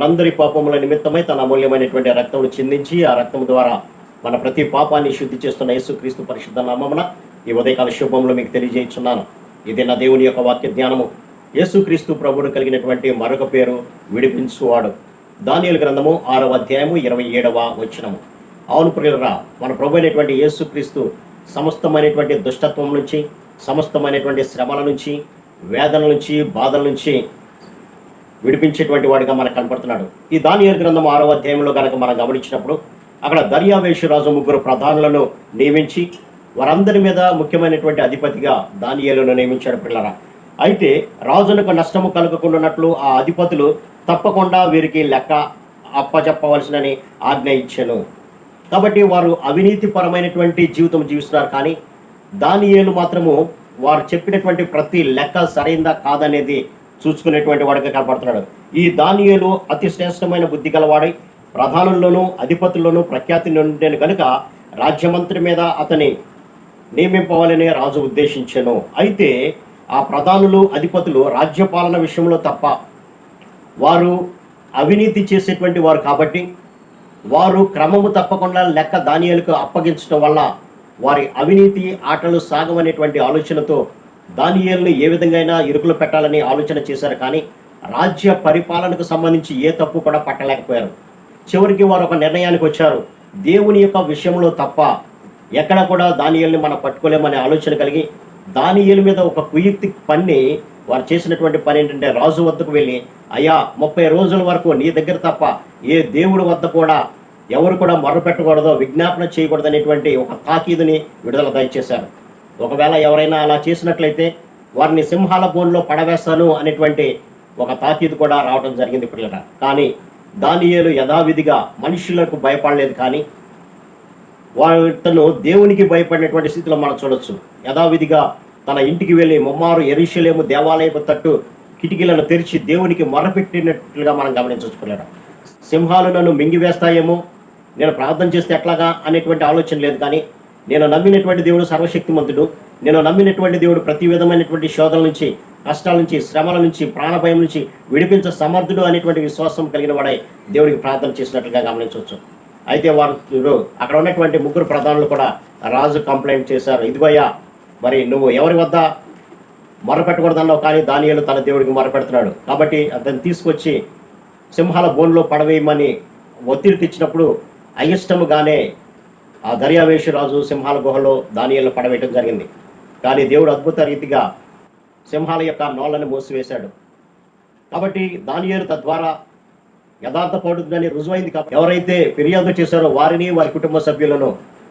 మనందరి పాపముల నిమిత్తమై తన అమూల్యమైనటువంటి రక్తమును చిందించి ఆ రక్తం ద్వారా మన ప్రతి పాపాన్ని శుద్ధి చేస్తున్న యేసుక్రీస్తు పరిశుద్ధ నామమున ఈ ఉదయకాల శుభములు మీకు తెలియజేస్తున్నాను ఇది నా దేవుని యొక్క వాక్య జ్ఞానము యేసుక్రీస్తు ప్రభుడు కలిగినటువంటి మరొక పేరు విడిపించువాడు. దానియలు గ్రంథము ఆరవ అధ్యాయము ఇరవై ఏడవ వచ్చినము అవును ప్రియులరా మన ప్రభు అయినటువంటి యేసుక్రీస్తు సమస్తమైనటువంటి దుష్టత్వం నుంచి సమస్తమైనటువంటి శ్రమల నుంచి వేదన నుంచి బాధల నుంచి విడిపించేటువంటి వాడిగా మనకు కనపడుతున్నాడు. ఈ దానియర్ గ్రంథం ఆరవ అధ్యాయంలో కనుక మనం గమనించినప్పుడు అక్కడ దర్యావేషరాజు ముగ్గురు ప్రధానులను నియమించి వారందరి మీద ముఖ్యమైనటువంటి అధిపతిగా దానియేలును నియమించాడు పిల్లరా. అయితే రాజునకు నష్టము కలగకుండానట్లు ఆ అధిపతులు తప్పకుండా వీరికి లెక్క అప్పచెప్పవలసినని ఆజ్ఞ ఇచ్చాను. కాబట్టి వారు అవినీతిపరమైనటువంటి జీవితం జీవిస్తున్నారు కానీ దానియేలు మాత్రము వారు చెప్పినటువంటి ప్రతి లెక్క సరైందా కాదనేది చూసుకునేటువంటి వాడిగా కనపడుతున్నాడు. ఈ దానియలు అతి శ్రేష్టమైన బుద్ధి గలవాడై ప్రధానుల్లోనూ అధిపతుల్లోనూ ప్రఖ్యాతి నుండేను కనుక రాజ్యమంత్రి మీద అతని నియమింపవాలని రాజు ఉద్దేశించాను. అయితే ఆ ప్రధానులు అధిపతులు రాజ్యపాలన విషయంలో తప్ప వారు అవినీతి చేసేటువంటి వారు కాబట్టి వారు క్రమము తప్పకుండా లెక్క ధాన్యాలకు అప్పగించడం వల్ల వారి అవినీతి ఆటలు సాగమనేటువంటి ఆలోచనతో దానియేలును ఏ విధంగా అయినా ఇరుకులు పెట్టాలని ఆలోచన చేశారు కానీ రాజ్య పరిపాలనకు సంబంధించి ఏ తప్పు కూడా పట్టలేకపోయారు. చివరికి వారు ఒక నిర్ణయానికి వచ్చారు. దేవుని యొక్క విషయంలో తప్ప ఎక్కడ కూడా దానియల్ని మనం పట్టుకోలేమనే ఆలోచన కలిగి దానియల్ మీద ఒక కుయుక్తి పన్ని వారు చేసినటువంటి పని ఏంటంటే రాజు వద్దకు వెళ్ళి అయ్యా ముప్పై రోజుల వరకు నీ దగ్గర తప్ప ఏ దేవుడి వద్ద కూడా ఎవరు కూడా మొరపెట్టకూడదో విజ్ఞాపన చేయకూడదు అనేటువంటి ఒక తాకీదుని విడుదల దయచేశారు. ఒకవేళ ఎవరైనా అలా చేసినట్లయితే వారిని సింహాల బోన్లో పడవేస్తాను అనేటువంటి ఒక తాకీదు కూడా రావడం జరిగింది పిల్లట కానీ దానియేలు యథావిధిగా మనుషులకు భయపడలేదు కానీ తను దేవునికి భయపడినటువంటి స్థితిలో మనం చూడొచ్చు. యథావిధిగా తన ఇంటికి వెళ్ళి ముమ్మారు ఎరుషలేము దేవాలయపు తట్టు కిటికీలను తెరిచి దేవునికి మొరపెట్టినట్లుగా మనం గమనించవచ్చు పిల్లట సింహాలు నన్ను మింగివేస్తాయేమో? నేను ప్రార్థన చేస్తే ఎట్లాగా? అనేటువంటి ఆలోచన లేదు కానీ నేను నమ్మినటువంటి దేవుడు సర్వశక్తిమంతుడు. నేను నమ్మినటువంటి దేవుడు ప్రతి విధమైనటువంటి శోధల నుంచి కష్టాల నుంచి శ్రమల నుంచి ప్రాణభయం నుంచి విడిపించ సమర్థుడు అనేటువంటి విశ్వాసం కలిగిన వాడై దేవుడికి ప్రార్థన చేసినట్లుగా గమనించవచ్చు. అయితే వారు అక్కడ ఉన్నటువంటి ముగ్గురు ప్రధానులు కూడా రాజు కంప్లైంట్ చేశారు. ఇదిగోయ్యా మరి నువ్వు ఎవరి వద్ద మొరపెట్టకూడదన్నావు కానీ దానియలు తన దేవుడికి మొరపెడుతున్నాడు. కాబట్టి అతను తీసుకొచ్చి సింహాల బోన్లో పడవేయమని ఒత్తిడి తెచ్చినప్పుడు అయిష్టముగానే ఆ దర్యావేషరాజు సింహాల గుహలో దానియేలు పడవేయటం జరిగింది. కానీ దేవుడు అద్భుత రీతిగా సింహాల యొక్క నోళ్ళని మూసివేశాడు. కాబట్టి దానియేలు తద్వారా యథార్థ యథార్థపడుతుందని రుజువైంది కాబట్టి ఎవరైతే ఫిర్యాదు చేశారో వారిని వారి కుటుంబ సభ్యులను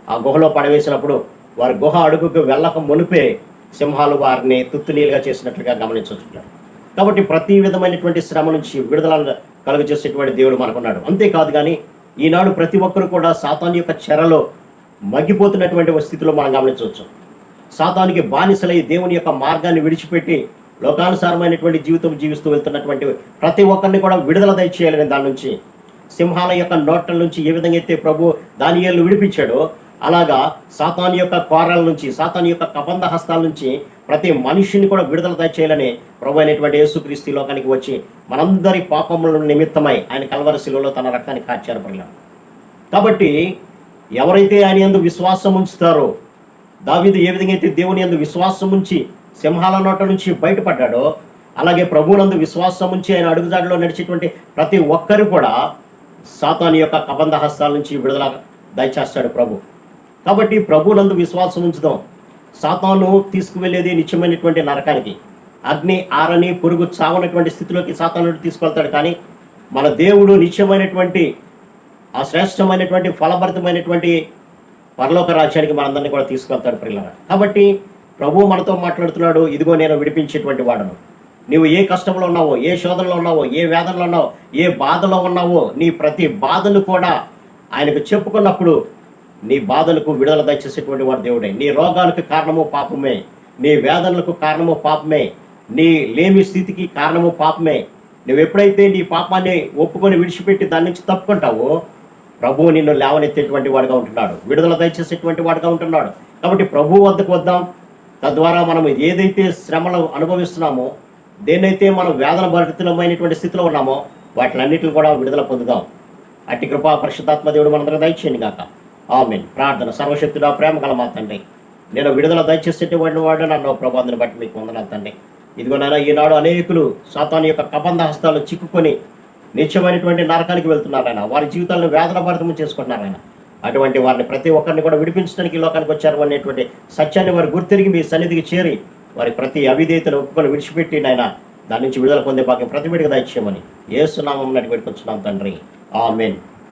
ఆ గుహలో పడవేసినప్పుడు వారి గుహ అడుగుకు వెళ్ళక మునిపే సింహాలు వారిని తుత్తునీలుగా చేసినట్లుగా గమనించవచ్చు కాబట్టి ప్రతి విధమైనటువంటి శ్రమ నుంచి విడుదల కలుగ చేసేటువంటి దేవుడు మనకున్నాడు. అంతేకాదు కానీ ఈనాడు ప్రతి ఒక్కరు కూడా సాతాన్ యొక్క చెరలో మగ్గిపోతున్నటువంటి ఒక స్థితిలో మనం గమనించవచ్చు. సాతానికి బానిసలై దేవుని యొక్క మార్గాన్ని విడిచిపెట్టి లోకానుసారమైనటువంటి జీవితం జీవిస్తూ వెళ్తున్నటువంటి ప్రతి ఒక్కరిని కూడా విడుదల దయచేయాలని దాని నుంచి సింహాల యొక్క నోట్ల నుంచి ఏ విధంగా అయితే ప్రభు దానియేలు విడిపించాడో అలాగా సాతాన్ యొక్క కోరల నుంచి సాతాన్ యొక్క కబంధ హస్తాల నుంచి ప్రతి మనిషిని కూడా విడుదల దయచేయాలని ప్రభు అయినటువంటి యేసుక్రీస్తు లోకానికి వచ్చి మనందరి పాపముల నిమిత్తమై ఆయన కలవరి శిలువలో తన రక్తాన్ని కాచారు కాబట్టి ఎవరైతే ఆయన యందు విశ్వాసం ఉంచుతారో దావీదు ఏ విధంగా అయితే దేవుని యందు విశ్వాసం ఉంచి సింహాల నోట నుంచి బయటపడ్డాడో అలాగే ప్రభువునందు విశ్వాసం ఉంచి ఆయన అడుగుజాడలో నడిచేటువంటి ప్రతి ఒక్కరు కూడా సాతాని యొక్క కబంధ హస్తాల నుంచి విడుదల దయచేస్తాడు ప్రభు. కాబట్టి ప్రభువునందు విశ్వాసం ఉంచుదాం. సాతాను తీసుకువెళ్ళేది నిత్యమైనటువంటి నరకానికి. అగ్ని ఆరని పురుగు చావనటువంటి స్థితిలోకి సాతాను తీసుకెళ్తాడు కానీ మన దేవుడు నిత్యమైనటువంటి ఆ శ్రేష్టమైనటువంటి ఫలభరితమైనటువంటి పరలోక రాజ్యానికి మనందరినీ కూడా తీసుకెళ్తాడు పిల్లల కాబట్టి ప్రభువు మనతో మాట్లాడుతున్నాడు ఇదిగో నేను విడిపించేటువంటి వాడను. నీవు ఏ కష్టంలో ఉన్నావో ఏ శోధనలో ఉన్నావో ఏ వేదనలో ఉన్నావో ఏ బాధలో ఉన్నావో నీ ప్రతి బాధను కూడా ఆయనకు చెప్పుకున్నప్పుడు నీ బాధలకు విడుదల దయచేసేటువంటి వాడు దేవుడే. నీ రోగాలకు కారణము పాపమే నీ వేదనలకు కారణము పాపమే నీ లేమి స్థితికి కారణము పాపమే. నువ్వు ఎప్పుడైతే నీ పాపాన్ని ఒప్పుకొని విడిచిపెట్టి దాని నుంచి తప్పుకుంటావో ప్రభువు నిన్ను లేవనెత్తేటువంటి వాడుగా ఉంటున్నాడు. విడుదల దయచేసేటువంటి వాడుగా ఉంటున్నాడు. కాబట్టి ప్రభు వద్దకు వద్దాం. తద్వారా మనం ఏదైతే శ్రమలు అనుభవిస్తున్నామో దేన్నైతే మనం వేదన భరితమైనటువంటి స్థితిలో ఉన్నామో వాటిలన్నిటిని కూడా విడుదల పొందుదాం. అట్టి కృపా పరిశుద్ధాత్మ దేవుడు మనందరూ దయచేయండి గాక. ఆమె ప్రార్థన సర్వశక్తుడా ప్రేమ గల మా తండ్రి. నేను విడుదల దయచేసేటువంటి వాడు నన్ను ప్రభావాన్ని బట్టి మీకు వందనాలు తండ్రి. ఇదిగో నాయన ఈనాడు అనేకులు సాతాన్ యొక్క కబంధ హస్తాలు చిక్కుకొని నిత్యమైనటువంటి నరకానికి వెళ్తున్నారు ఆయన. వారి జీవితాలను వేదన భరితం చేసుకుంటున్నారు ఆయన. అటువంటి వారిని ప్రతి ఒక్కరిని కూడా విడిపించడానికి లోకానికి వచ్చారు అనేటువంటి సత్యాన్ని వారు గుర్తిరిగి మీ సన్నిధికి చేరి వారి ప్రతి అవిధేయతను ఒప్పుకొని విడిచిపెట్టి నాయన దాని నుంచి విడుదల పొందే భాగ్యం ప్రతి బిడ్డగా దయచేయమని ఏసునామం నటి తండ్రి. ఆమెన్.